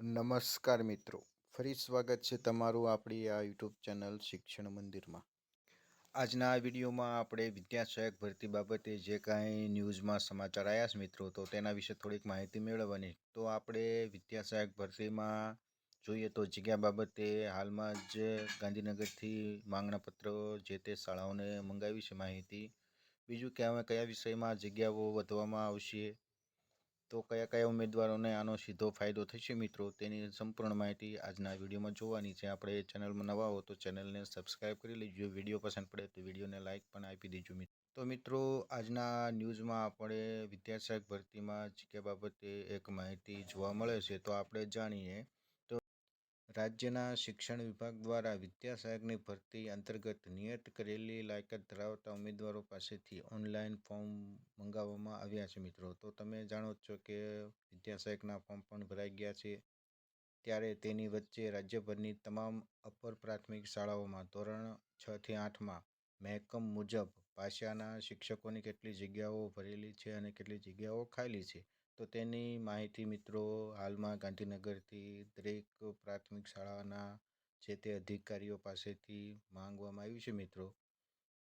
નમસ્કાર મિત્રો. ફરી સ્વાગત છે તમારું આપણી આ યુટ્યુબ ચેનલ શિક્ષણ મંદિરમાં. આજના આ વિડીયોમાં આપણે વિદ્યાસહાયક ભરતી બાબતે જે કાંઈ ન્યૂઝમાં સમાચાર આવ્યા છે મિત્રો, તો તેના વિશે થોડીક માહિતી મેળવવાની. તો આપણે વિદ્યાસહાયક ભરતીમાં જોઈએ તો જગ્યા બાબતે હાલમાં જ ગાંધીનગરથી માંગણાપત્રો જે તે શાળાઓને મંગાવી છે માહિતી. બીજું કે હવે કયા વિષયમાં જગ્યાઓ વધવામાં આવશે? તો કયા કયા ઉમેદવારોને આનો સીધો ફાયદો થશે મિત્રો, તેની સંપૂર્ણ માહિતી આજના વિડીયોમાં જોવાની છે. આપણે ચેનલમાં નવા હો તો ચેનલને સબસ્ક્રાઈબ કરી લેજો. વીડિયો પસંદ પડે તો વિડીયોને લાઇક પણ આપી દેજો મિત્રો તો મિત્રો, આજના ન્યૂઝમાં આપણે વિદ્યાશાખ ભરતીમાં જીકે બાબતે એક માહિતી જોવા મળે છે. તો આપણે જાણીએ રાજ્યના શિક્ષણ વિભાગ દ્વારા વિદ્યાસહાયકની ભરતી અંતર્ગત નિયત કરેલી લાયકાત ધરાવતા ઉમેદવારો પાસેથી ઓનલાઈન ફોર્મ મંગાવવામાં આવ્યા છે મિત્રો. તો તમે જાણો છો કે વિદ્યાસહાયકના ફોર્મ પણ ભરાઈ ગયા છે. ત્યારે તેની વચ્ચે રાજ્યભરની તમામ અપર પ્રાથમિક શાળાઓમાં ધોરણ છ થી આઠમાં મહેકમ મુજબ ભાષાના શિક્ષકોની કેટલી જગ્યાઓ ભરેલી છે અને કેટલી જગ્યાઓ ખાલી છે. તો તેની માહિતી મિત્રો હાલમાં ગાંધીનગરથી દરેક પ્રાથમિક શાળાના જે તે અધિકારીઓ પાસેથી માંગવામાં આવ્યું છે મિત્રો.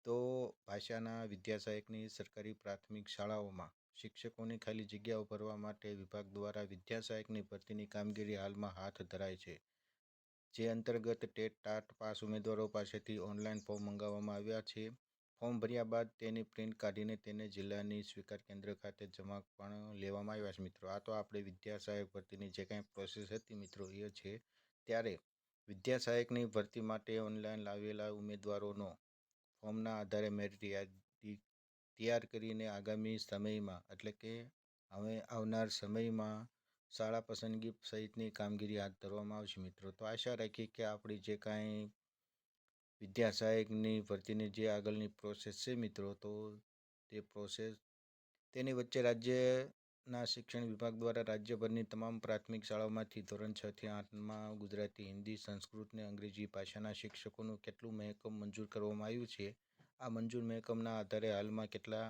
તો ભાષાના વિદ્યાસહાયકની સરકારી પ્રાથમિક શાળાઓમાં શિક્ષકોની ખાલી જગ્યાઓ ભરવા માટે વિભાગ દ્વારા વિદ્યાસહાયકની ભરતીની કામગીરી હાલમાં હાથ ધરાય છે. જે અંતર્ગત ટેટ, ટાટ પાસ ઉમેદવારો પાસેથી ઓનલાઈન ફોર્મ મંગાવવામાં આવ્યા છે. ફોર્મ ભર્યા બાદ તેની પ્રિન્ટ કાઢીને તેને જિલ્લાની સ્વીકાર કેન્દ્ર ખાતે જમા પણ લેવામાં આવ્યા છે. મિત્રો, આ તો આપણે વિદ્યા સહાયક ભરતીની જે કાંઈ પ્રોસેસ હતી મિત્રો, એ છે ત્યારે વિદ્યા સહાયકની ભરતી માટે ઓનલાઈન લાવેલા ઉમેદવારોનો ફોર્મના આધારે મેરિટ યાદી તૈયાર કરીને આગામી સમયમાં, એટલે કે હવે આવનાર સમયમાં શાળા પસંદગી સહિતની કામગીરી હાથ ધરવામાં આવશે. મિત્રો, તો આશા રાખી કે આપણી જે કાંઈ વિદ્યા સહાયકની ભરતીની જે આગળની પ્રોસેસ છે મિત્રો, તો તે પ્રોસેસ તેની વચ્ચે રાજ્યના શિક્ષણ વિભાગ દ્વારા રાજ્યભરની તમામ પ્રાથમિક શાળાઓમાંથી ધોરણ છ થી આઠમાં ગુજરાતી, હિન્દી, સંસ્કૃત અને અંગ્રેજી ભાષાના શિક્ષકોનું કેટલું મહેકમ મંજૂર કરવામાં આવ્યું છે? આ મંજૂર મહેકમના આધારે હાલમાં કેટલા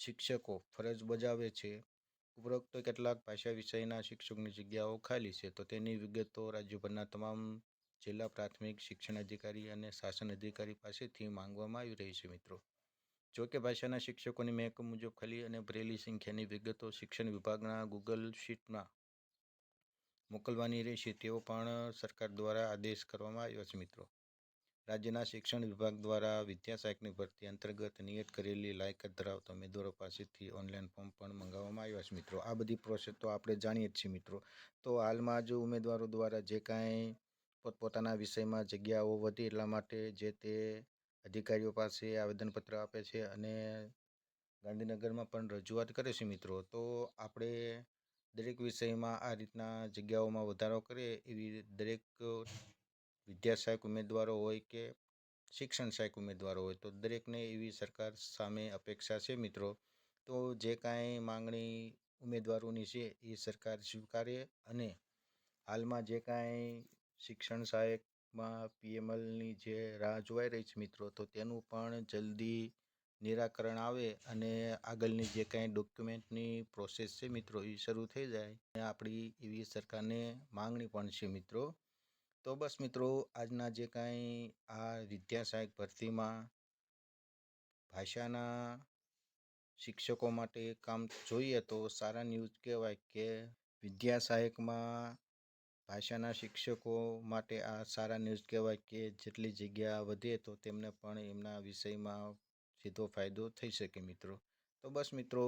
શિક્ષકો ફરજ બજાવે છે? ઉપરોક્ત કેટલાક ભાષા વિષયના શિક્ષકની જગ્યાઓ ખાલી છે, તો તેની વિગતો રાજ્યભરના તમામ જિલ્લા પ્રાથમિક શિક્ષણ અધિકારી અને શાસન અધિકારી પાસેથી માંગવામાં આવી રહી છે, મિત્રો. જો કે ભાષાના શિક્ષકોની મહેકમ મુજબ ખાલી અને ભરેલી સંખ્યાની વિગતો શિક્ષણ વિભાગના ગૂગલ શીટમાં મોકલવાની રહેશે, તેવો પણ સરકાર દ્વારા આદેશ કરવામાં આવ્યો છે, મિત્રો. રાજ્યના શિક્ષણ વિભાગ દ્વારા વિદ્યાસહાયકની ભરતી અંતર્ગત નિયત કરેલી લાયકાત ધરાવતા ઉમેદવારો પાસેથી ઓનલાઈન ફોર્મ પણ મંગાવવામાં આવ્યા છે, મિત્રો. આ બધી પ્રોસેસ તો આપણે જાણીએ જ છીએ, મિત્રો. તો હાલમાં જ ઉમેદવારો દ્વારા જે કાંઈ પોતપોતાના વિષયમાં જગ્યાઓ વધી એટલા માટે જે તે અધિકારીઓ પાસે આવેદનપત્ર આપે છે અને ગાંધીનગરમાં પણ રજૂઆત કરે છે મિત્રો, તો આપણે દરેક વિષયમાં આ રીતના જગ્યાઓમાં વધારો કરે એવી દરેક વિદ્યાસહાયક ઉમેદવારો હોય કે શિક્ષણ સહાયક ઉમેદવારો હોય, તો દરેકને એવી સરકાર સામે અપેક્ષા છે મિત્રો. તો જે કાંઈ માંગણી ઉમેદવારોની છે એ સરકાર સ્વીકારે અને હાલમાં જે કાંઈ શિક્ષણ સહાયકમાં પીએમએલની જે રાહ જોવાઈ રહી છે મિત્રો, તો તેનું પણ જલ્દી નિરાકરણ આવે અને આગળની જે કાંઈ ડોક્યુમેન્ટની પ્રોસેસ છે મિત્રો, એ શરૂ થઈ જાય. અને આપણી એવી સરકારને માંગણી પણ છે મિત્રો. તો બસ મિત્રો, આજના જે કાંઈ આ વિદ્યા સહાયક ભરતીમાં ભાષાના શિક્ષકો માટે કામ જોઈએ તો સારા ન્યૂઝ કહેવાય કે વિદ્યા સહાયકમાં ભાષાના શિક્ષકો માટે આ સારા ન્યૂઝ કહેવાય કે જેટલી જગ્યા વધે તો તેમને પણ એમના વિષયમાં સીધો ફાયદો થઈ શકે મિત્રો. તો બસ મિત્રો,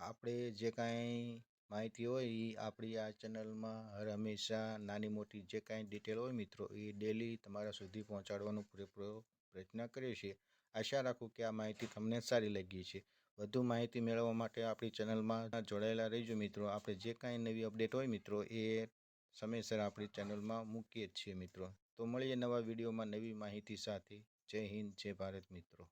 આપણે જે કાંઈ માહિતી હોય એ આપણી આ ચેનલમાં હર હંમેશા નાની મોટી જે કાંઈ ડિટેલ હોય મિત્રો એ ડેલી તમારા સુધી પહોંચાડવાનો પૂરેપૂરો પ્રયત્ન કરીએ છીએ. આશા રાખું કે આ માહિતી તમને સારી લાગી છે વધુ માહિતી મેળવવા માટે આપણી ચેનલમાં જોડાયેલા રહીજો મિત્રો. આપણે જે કાંઈ નવી અપડેટ હોય મિત્રો, એ સમયસર આપણી ચેનલમાં મૂકીએ છીએ મિત્રો. તો મળીએ નવા વિડીયોમાં નવી માહિતી સાથે. જય હિન્દ, જય ભારત મિત્રો.